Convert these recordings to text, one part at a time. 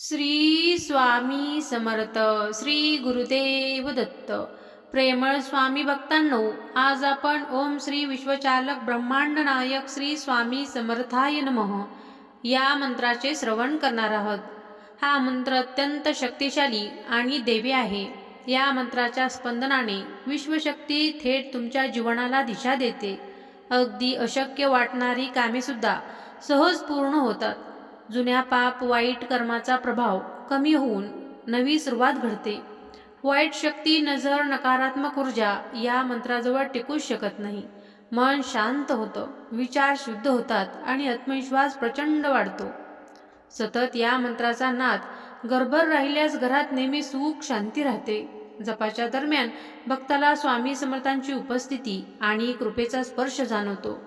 श्री स्वामी समर्थ श्री गुरुदेव दत्त. प्रेमळ स्वामी भक्तांनो आज आपण ओम श्री विश्वचालक ब्रह्मांड नायक श्री स्वामी समर्थाय नमः या मंत्राचे श्रवण करणार आहोत. हा मंत्र अत्यंत शक्तिशाली आणि देवी आहे. या मंत्राच्या स्पंदनाने विश्वशक्ती थेट तुमच्या जीवनाला दिशा देते. अगदी अशक्य वाटणारी कामेसुद्धा सहज पूर्ण होतात. जुन्या पाप वाईट कर्माचा प्रभाव कमी होऊन नवी सुरुवात घडते. वाईट शक्ती नजर नकारात्मक ऊर्जा या मंत्राजवळ टिकूच शकत नाही. मन शांत होतं विचार शुद्ध होतात आणि आत्मविश्वास प्रचंड वाढतो. सतत या मंत्राचा नाद गरभर राहिल्यास घरात नेहमी सुख शांती राहते. जपाच्या दरम्यान भक्ताला स्वामी समर्थांची उपस्थिती आणि कृपेचा स्पर्श जाणवतो.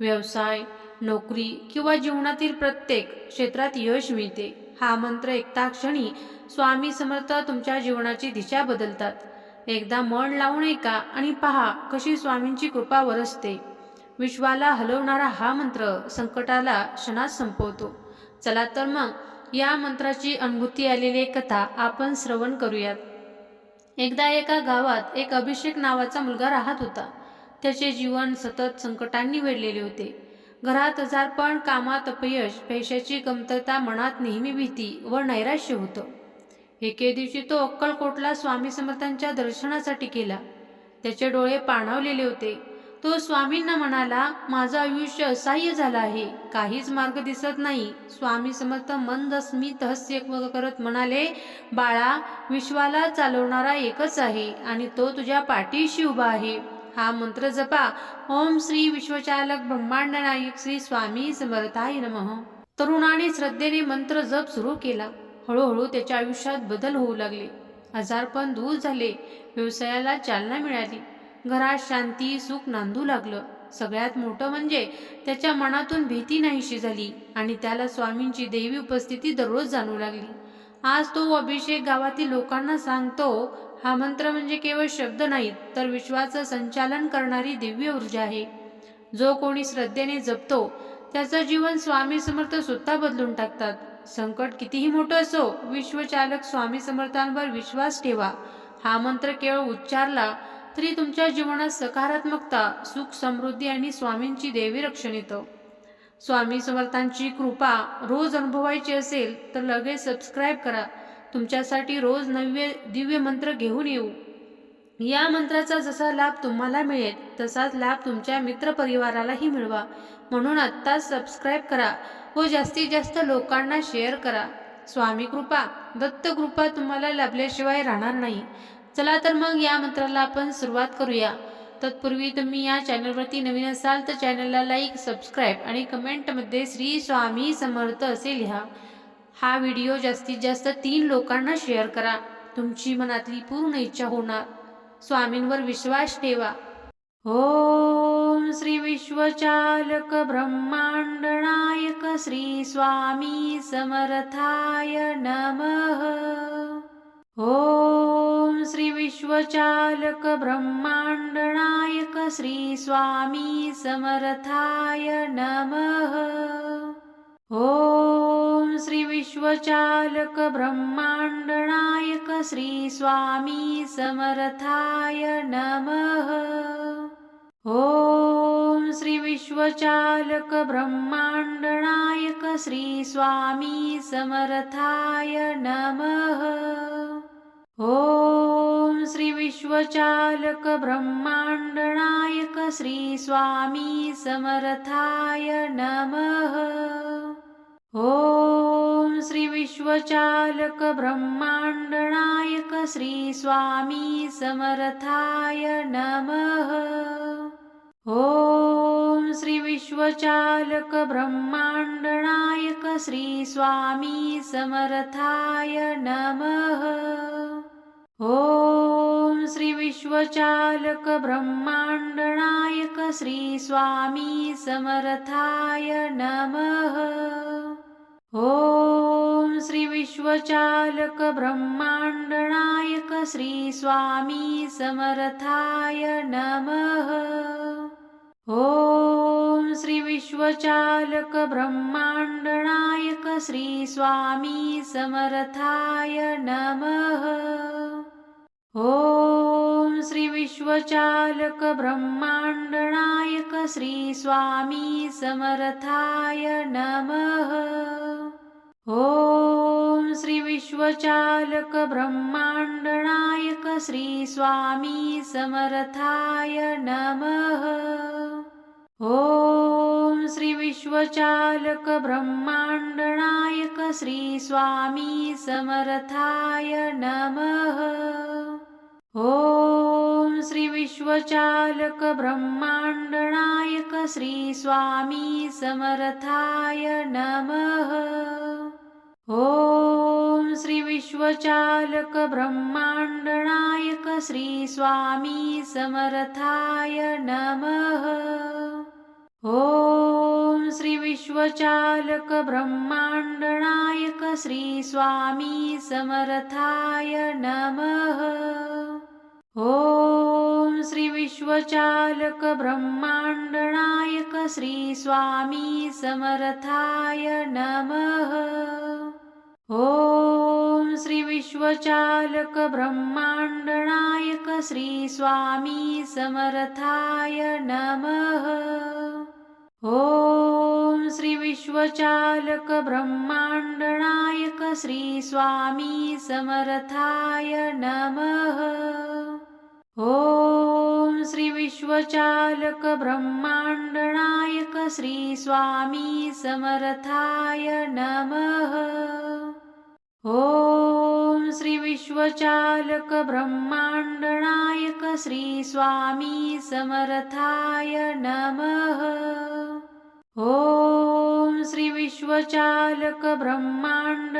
व्यवसाय नोकरी किंवा जीवनातील प्रत्येक क्षेत्रात यश मिळते. हा मंत्र एकता क्षणी स्वामी समर्थ तुमच्या जीवनाची दिशा बदलतात. एकदा मन लावून ऐका आणि पहा कशी स्वामींची कृपा वरसते. विश्वाला हलवणारा हा मंत्र संकटाला क्षणात संपवतो. चला तर मग या मंत्राची अनुभूती आलेली एक कथा आपण श्रवण करूयात. एकदा एका गावात एक अभिषेक नावाचा मुलगा राहत होता. त्याचे जीवन सतत संकटांनी वेढलेले होते. घरात आजारपण कामात अपयश पैशाची कमतरता मनात नेहमी भीती व नैराश्य होतं. एके दिवशी तो अक्कलकोटला स्वामी समर्थांच्या दर्शनासाठी गेला. त्याचे डोळे पाणावलेले होते. तो स्वामींना म्हणाला माझं आयुष्य असह्य झालं आहे. काहीच मार्ग दिसत नाही. स्वामी समर्थ मंद स्मित हस्य करत म्हणाले बाळा विश्वाला चालवणारा एकच आहे आणि तो तुझ्या पाठीशी उभा आहे. हा मंत्र जपा. ओम श्री विश्वचालक ब्रह्मांड नायक श्री स्वामी समर्थाय नमः. तरुणाने श्रद्धेने मंत्र जप सुरू केला. हळूहळू त्याच्या आयुष्यात बदल होऊ लागले. आजारपण दूर झाले. व्यवसायाला चालना मिळाली. घरात शांती सुख नांदू लागलं. सगळ्यात मोठं म्हणजे त्याच्या मनातून भीती नाहीशी झाली आणि त्याला स्वामींची देवी उपस्थिती दररोज जाणू लागली. आज तो अभिषेक गावातील लोकांना सांगतो हा मंत्र म्हणजे केवळ शब्द नाहीत तर विश्वाचं संचालन करणारी दिव्य ऊर्जा आहे. जो कोणी श्रद्धेने जपतो त्याचं जीवन स्वामी समर्थ स्वतः बदलून टाकतात. संकट कितीही मोठं असो विश्वचालक स्वामी समर्थांवर विश्वास ठेवा. हा मंत्र केवळ उच्चारला तरी तुमच्या जीवनात सकारात्मकता सुख समृद्धी आणि स्वामींची देवी रक्षण येतं स्वामी समर्थांची कृपा रोज अनुभवायची असेल तर लगेच सबस्क्राईब करा. तुमच्यासाठी रोज नव्य दिव्य मंत्र घेऊन येऊ. या मंत्राचा जसा लाभ तुम्हाला मिळेल तसाच लाभ तुमच्या मित्रपरिवारालाही मिळवा. म्हणून आत्ताच सबस्क्राईब करा व जास्तीत जास्त लोकांना शेअर करा. स्वामी कृपा दत्त कृपा तुम्हाला लाभल्याशिवाय राहणार नाही. चला तर मग या मंत्राला आपण सुरुवात करूया. तत्पूर्वी तुम्ही या चॅनलवरती नवीन असाल तर चॅनलला लाईक सबस्क्राईब आणि कमेंटमध्ये श्री स्वामी समर्थ असे लिहा. हा व्हिडिओ जास्तीत जास्त तीन लोकांना शेअर करा. तुमची मनातली पूर्ण इच्छा होणार. स्वामींवर विश्वास ठेवा. ओम श्री विश्वचालक ब्रह्मांड नायक श्री स्वामी समर्थाय नमः. ओम श्री विश्वचालक ब्रह्मांड नायक श्री स्वामी समर्थाय नमः. ओम श्री विश्वचालक ब्रह्मांड नायक श्री स्वामी समर्थाय नमः. ओम श्री विश्वचालक ब्रह्मांड नायक श्री स्वामी समर्थाय नमः. ओम श्री विश्वचालक ब्रह्मांड नायक श्री स्वामी समर्थाय नमः. ओम श्री विश्वचालक ब्रह्मांड श्री स्वामी समर्थाय नमः. ओम श्री विश्वचालक ब्रह्मांड श्री स्वामी समर्थाय नमः. ओम श्री विश्वचालक ब्रह्मांड श्री स्वामी समर्थाय नमः. ॐ श्रीविश्वचालकब्रह्माण्डनायक श्रीस्वामी श्री समर्थाय नमः। ॐ श्रीविश्वचालकब्रह्माण्डनायक श्रीस्वामी श्री समर्थाय नमः। ॐ श्री विश्वचालक ब्रह्माण्ड नायक श्री स्वामी समर्थाय नमः. ॐ श्री विश्वचालक ब्रह्माण्ड नायक श्री स्वामी समर्थाय नमः. ॐ श्री विश्वचालक ब्रह्माण्ड नायक श्री स्वामी समर्थाय नमः. ॐ श्री विश्वचालक ब्रह्माण्ड नायक श्री स्वामी समर्थाय नमः. ॐ श्री विश्वचालक ब्रह्माण्ड नायक श्री स्वामी समर्थाय नमः. ॐ श्री विश्वचालक ब्रह्माण्ड श्री स्वामी समर्थाय नमः. ॐ श्री विश्वचालक ब्रह्माण्ड श्री स्वामी समर्थाय नमः. ॐ श्री विश्वचालक ब्रह्माण्ड श्री स्वामी समर्थाय नमः. ॐ श्री विश्वचालक ब्रह्माण्ड नायक श्री स्वामी समर्थाय नमः। ॐ श्री विश्वचालक ब्रह्माण्ड नायक श्री स्वामी समर्थाय नमः। ॐ श्री विश्वचालक ब्रह्माण्ड नायक श्री स्वामी समर्थाय नमः। ॐ श्री विश्वचालक ब्रह्माण्ड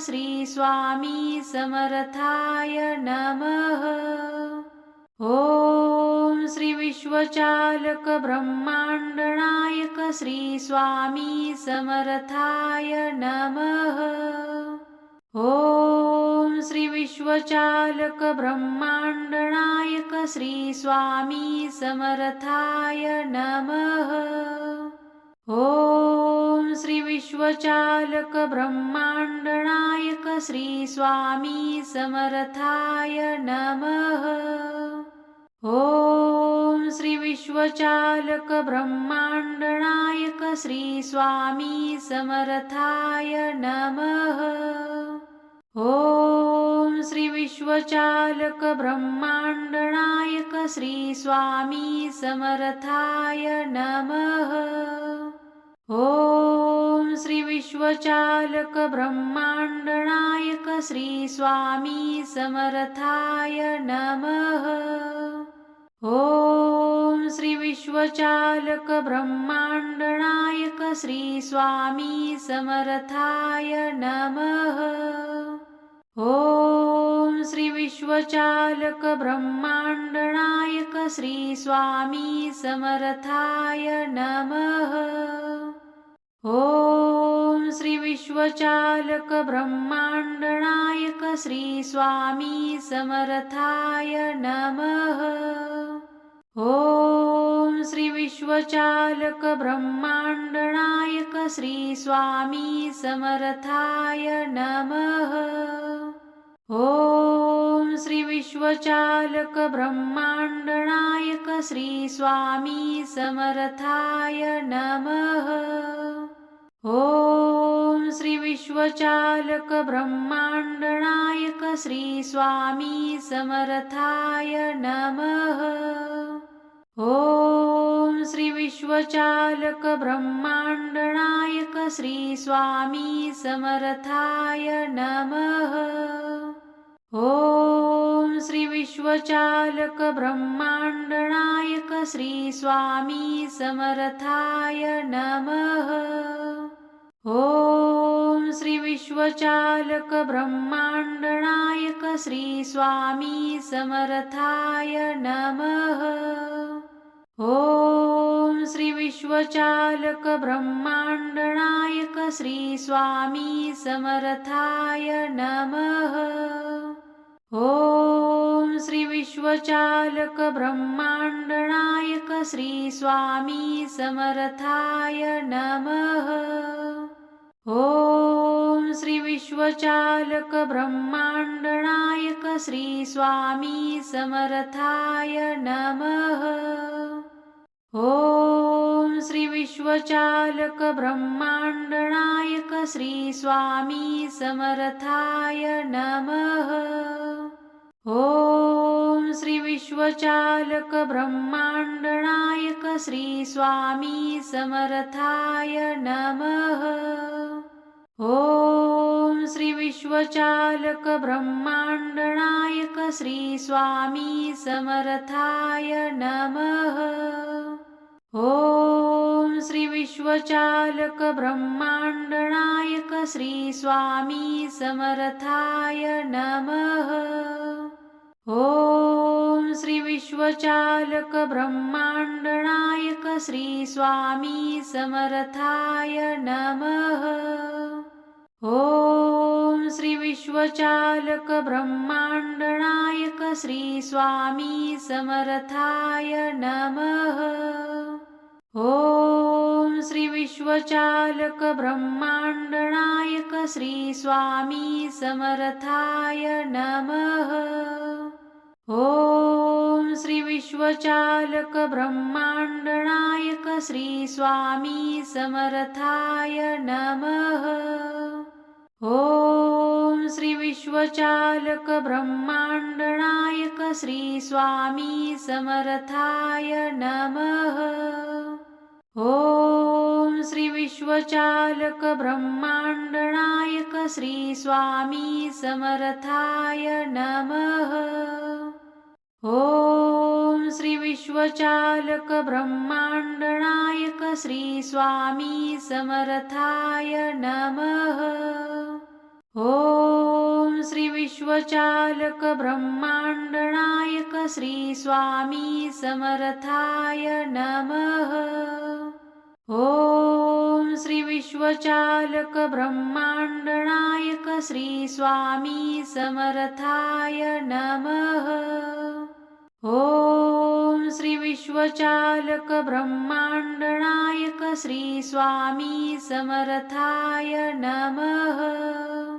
श्री स्वामी समर्थाय नमः. ॐ श्री विश्वचालक ब्रह्माण्ड श्री स्वामी समर्थाय नमः. ॐ श्री विश्वचालक ब्रह्माण्ड श्री स्वामी समर्थाय नमः. ॐ श्रीविश्वचालकब्रह्माण्डनायक श्रीस्वामी समरथाय नमः। ॐ श्रीविश्वचालकब्रह्माण्डनायक श्रीस्वामी समरथाय नमः। ॐ श्रीविश्वचालकब्रह्माण्डनायक श्रीस्वामी समर्थाय नमः। ॐ श्री विश्वचालक ब्रह्माण्ड नायक श्री स्वामी समर्थाय नमः। ॐ श्री विश्वचालक ब्रह्माण्ड नायक श्री स्वामी समर्थाय नमः। ॐ श्री विश्वचालक ब्रह्माण्ड नायक श्री स्वामी समर्थाय नमः। ॐ श्री विश्वचालक ब्रह्माण्ड श्री स्वामी समर्थाय नमः. ॐ श्री विश्वचालक ब्रह्माण्ड श्री स्वामी समर्थाय नमः. ॐ श्री विश्वचालक ब्रह्माण्ड श्री स्वामी समर्थाय नमः. ॐ श्रीविश्वचालकब्रह्माण्डनायक श्रीस्वामी श्री समर्थाय नमः। ॐ श्रीविश्वचालकब्रह्माण्डनायक श्रीस्वामी ब्रह्माण्डनायक समर्थाय नमः। ॐ श्री विश्वचालक ब्रह्माण्ड नायक श्री स्वामी समर्थाय नमः. ॐ श्री विश्वचालक ब्रह्माण्ड नायक श्री स्वामी समर्थाय नमः. ॐ श्री विश्वचालक ब्रह्माण्ड नायक श्री स्वामी समर्थाय नमः. ॐ श्रीविश्वचालकब्रह्माण्डनायक श्रीस्वामी ब्रह्माण्डनायक समर्थाय नमः। ॐ श्रीविश्वचालकब्रह्माण्डनायक श्रीस्वामी श्री समर्थाय नमः। ॐ श्री विश्वचालक ब्रह्मांड श्री स्वामी समर्थाय नमः. ॐ श्री विश्वचालक ब्रह्मांड श्री स्वामी समर्थाय नमः. ॐ श्री विश्वचालक ब्रह्मांड श्री स्वामी समर्थाय नमः. ॐ श्री विश्वचालक ब्रह्मांड श्री स्वामी समर्थाय नमः. ॐ श्री विश्वचालक ब्रह्मांड श्री स्वामी समर्थाय नमः. ॐ श्री विश्वचालक ब्रह्मांड श्री स्वामी समर्थाय नमः. ॐ श्रीविश्वचालकब्रह्माण्डनायक श्रीस्वामी समर्थाय नमः। ॐ श्रीविश्वचालकब्रह्माण्डनायक श्रीस्वामी समर्थाय नमः। ॐ श्रीविश्वचालकब्रह्माण्डनायक श्रीस्वामी समर्थाय नमः। ॐ श्री विश्वचालक ब्रह्मांड नायक श्री स्वामी समर्थाय नमः। ॐ श्री विश्वचालक ब्रह्मांड नायक श्री स्वामी समर्थाय नमः। ॐ श्री विश्वचालक ब्रह्मांड नायक श्री स्वामी समर्थाय नमः. ॐ श्री विश्वचालक ब्रह्मांड नायक श्री स्वामी समर्थाय नमः. ॐ श्री विश्वचालक ब्रह्मांड नायक श्री स्वामी समर्थाय नमः.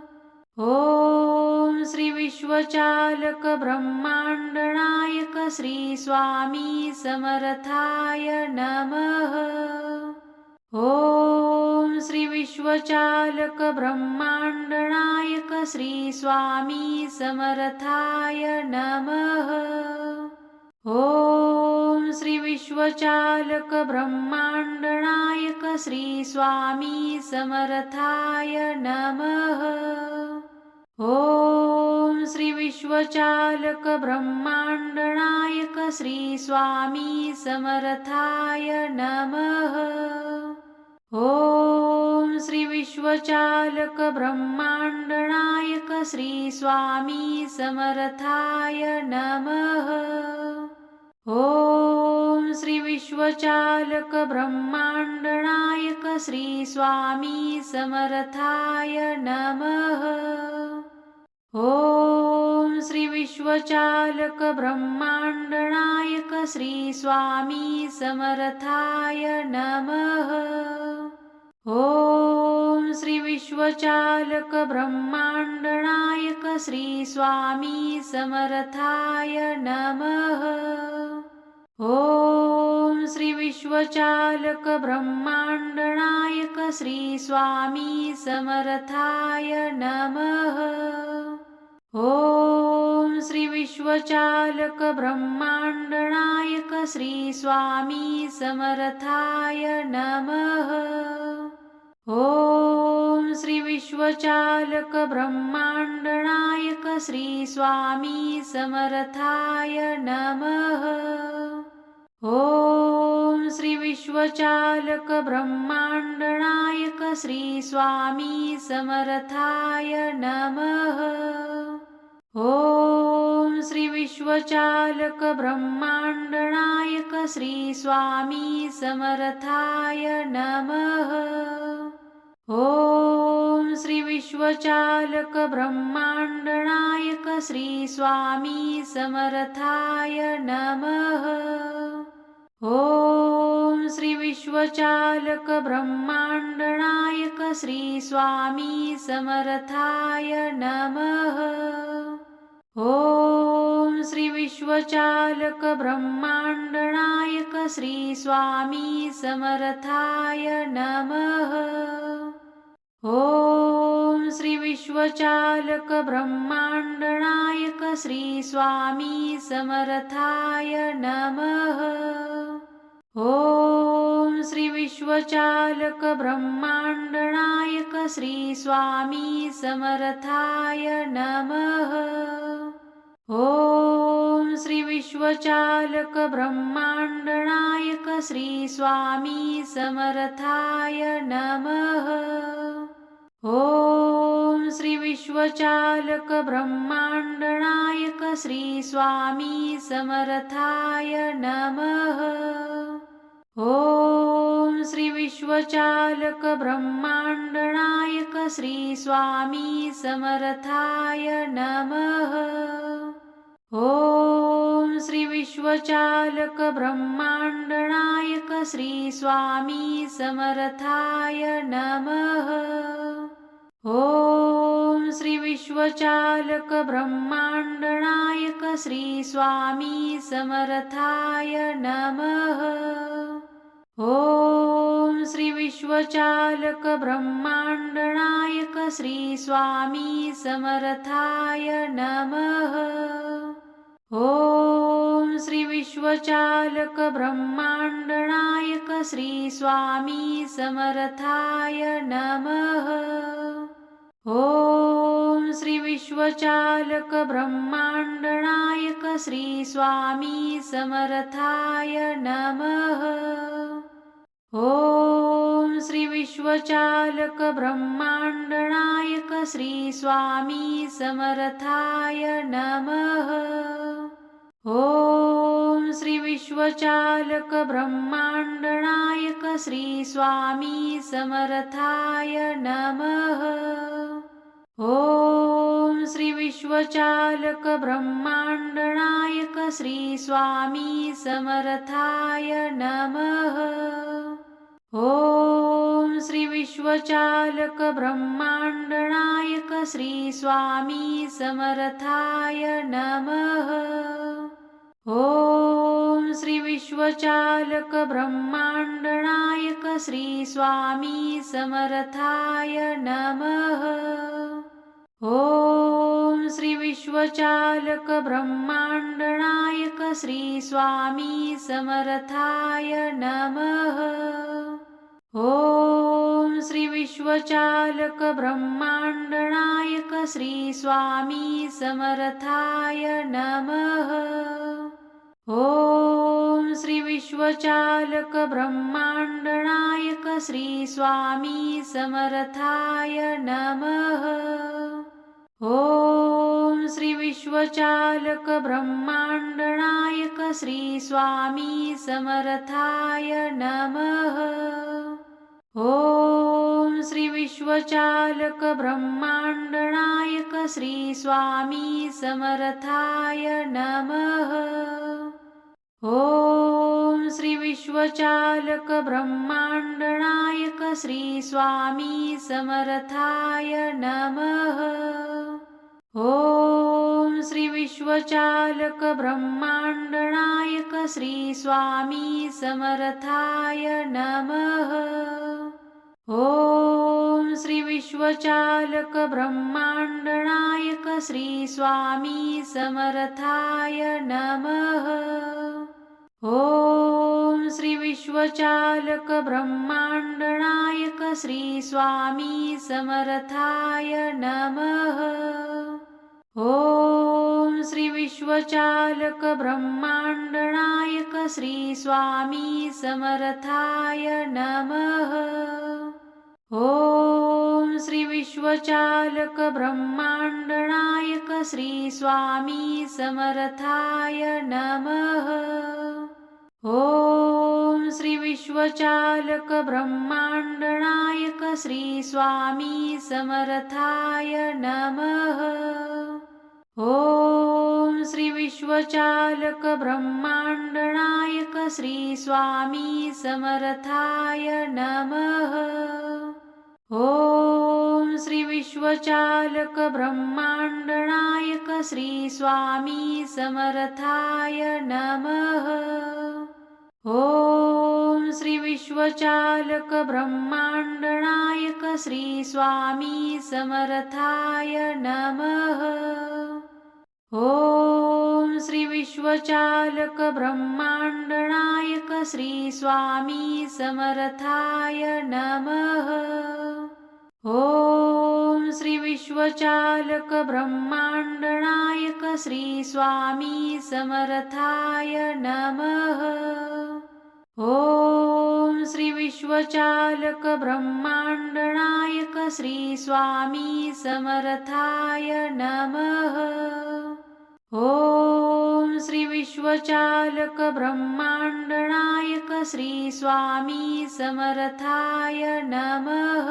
ॐ श्रीविश्वचालकब्रह्माण्डनायक श्रीस्वामी समरथाय नमः। ॐ श्रीविश्वचालकब्रह्माण्डनायक श्रीस्वामी समरथाय नमः। ॐ श्रीविश्वचालकब्रह्माण्डनायक श्रीस्वामी समर्थाय नमः। ॐ श्री विश्वचालक ब्रह्मांड नायक श्री स्वामी समर्थाय नमः. ॐ श्री विश्वचालक ब्रह्मांड नायक श्री स्वामी समर्थाय नमः. ॐ श्री विश्वचालक ब्रह्मांड नायक श्री स्वामी समर्थाय नमः. ॐ श्री विश्वचालक ब्रह्मांड नायक श्री स्वामी समर्थाय नमः. ॐ श्री विश्वचालक ब्रह्मांड नायक श्री स्वामी समर्थाय नमः. ॐ श्रीविश्वचालकब्रह्माण्डनायक श्रीस्वामी समर्थाय नमः। ॐ श्रीविश्वचालकब्रह्माण्डनायक श्रीस्वामी समरथाय नमः। ॐ श्रीविश्वचालकब्रह्माण्डनायक श्रीस्वामी श्री समर्थाय नमः। ॐ श्री विश्वचालक ब्रह्मांड नायक श्री स्वामी समर्थाय नमः. ॐ श्री विश्वचालक ब्रह्मांड नायक श्री स्वामी समर्थाय नमः. ॐ श्री विश्वचालक ब्रह्माण्ड नायक श्री स्वामी समर्थाय नमः. ॐ श्री विश्वचालक ब्रह्माण्ड नायक श्री स्वामी समर्थाय नमः. ॐ श्री विश्वचालक ब्रह्माण्ड नायक श्री स्वामी समर्थाय नमः. ॐ श्री विश्वचालक ब्रह्माण्ड नायक श्री स्वामी समर्थाय नमः. ॐ श्री विश्वचालक ब्रह्माण्ड नायक श्री स्वामी समर्थाय नमः. ॐ श्रीविश्वचालकब्रह्माण्डनायक श्रीस्वामी समर्थाय नमः। ॐ श्रीविश्वचालकब्रह्माण्डनायक श्रीस्वामी समरथाय नमः। ॐ श्रीविश्वचालकब्रह्माण्डनायक श्रीस्वामी श्री समर्थाय नमः। ॐ श्री विश्वचालक ब्रह्माण्ड नायक श्री स्वामी समर्थाय नमः. ॐ श्री विश्वचालक ब्रह्माण्ड नायक श्री स्वामी समर्थाय नमः. ॐ श्री विश्वचालक ब्रह्माण्ड नायक श्री स्वामी समर्थाय नमः. ॐ श्री विश्वचालक ब्रह्माण्ड नायक श्री स्वामी समर्थाय नमः. ॐ श्री विश्वचालक ब्रह्माण्ड नायक श्री स्वामी समर्थाय नमः. ॐ श्री विश्वचालक ब्रह्माण्ड नायक श्री स्वामी समर्थाय नमः. ॐ श्री विश्वचालक ब्रह्माण्ड नायक श्री स्वामी समर्थाय नमः. ॐ श्री विश्वचालक ब्रह्माण्ड नायक श्री स्वामी समर्थाय नमः. ॐ श्री विश्वचालक ब्रह्माण्ड नायक श्री स्वामी समर्थाय नमः. ॐ श्री विश्वचालक ब्रह्माण्ड नायक श्री स्वामी समर्थाय नमः. ॐ श्री विश्वचालक ब्रह्माण्ड नायक श्री स्वामी समर्थाय नमः. ॐ श्री विश्वचालक ब्रह्माण्ड नायक श्री स्वामी समर्थाय नमः. ॐ श्री विश्वचालक ब्रह्माण्ड नायक श्री स्वामी समर्थाय नमः. ॐ श्री विश्वचालक ब्रह्माण्ड नायक श्री स्वामी समर्थाय नमः. ॐ श्री विश्वचालक ब्रह्माण्ड नायक श्री स्वामी समर्थाय नमः. ॐ श्री विश्वचालक ब्रह्माण्ड नायक श्री स्वामी समर्थाय नमः. ॐ श्री विश्वचालक ब्रह्माण्ड नायक श्री स्वामी समर्थाय नमः. ॐ श्री विश्वचालक ब्रह्माण्ड नायक श्री स्वामी समर्थाय नमः. ॐ श्री विश्वचालक ब्रह्माण्ड नायक श्री स्वामी समर्थाय नमः. ॐ श्री विश्वचालक ब्रह्माण्ड नायक श्री स्वामी समर्थाय नमः. ॐ श्री विश्वचालक ब्रह्माण्ड नायक श्री स्वामी समर्थाय नमः. ॐ श्री विश्वचालक ब्रह्मांड नायक श्री स्वामी समर्थाय नमः. ॐ श्री विश्वचालक ब्रह्मांड नायक श्री स्वामी समर्थाय नमः. ॐ श्री विश्वचालक ब्रह्मांड नायक श्री स्वामी समर्थाय नमः. ॐ श्री विश्वचालक ब्रह्मांड नायक श्री स्वामी समर्थाय नमः. ॐ श्री विश्वचालक ब्रह्मांड नायक श्री स्वामी समर्थाय नमः. ॐ श्री विश्वचालक ब्रह्मांड नायक श्री स्वामी समर्थाय नमः. विश्वचालक ब्रह्मांड श्री स्वामी समर्थाय नमः। ॐ श्री विश्वचालक ब्रह्मांड श्री स्वामी समर्थाय नमः।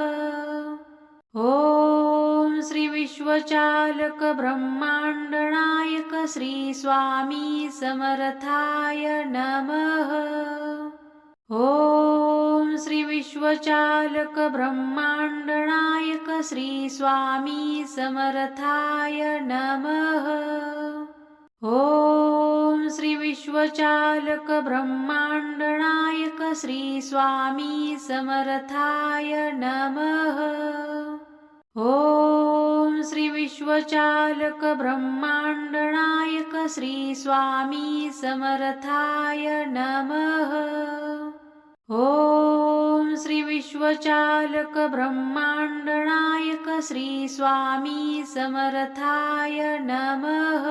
ॐ श्री विश्वचालक ब्रह्मांड श्री स्वामी समर्थाय नमः। ॐ श्री विश्वचालक ब्रह्मांड नायक श्री स्वामी समर्थाय नमः. ॐ श्री विश्वचालक ब्रह्मांड नायक श्री स्वामी समर्थाय नमः. ॐ श्री विश्वचालक ब्रह्मांड नायक श्री स्वामी समर्थाय नमः. ॐ श्री विश्वचालक ब्रह्मांड नायक श्री स्वामी समर्थाय नमः।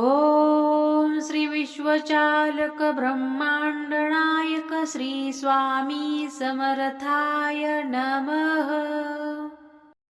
ॐ श्री विश्वचालक ब्रह्मांड नायक श्री स्वामी समर्थाय नमः।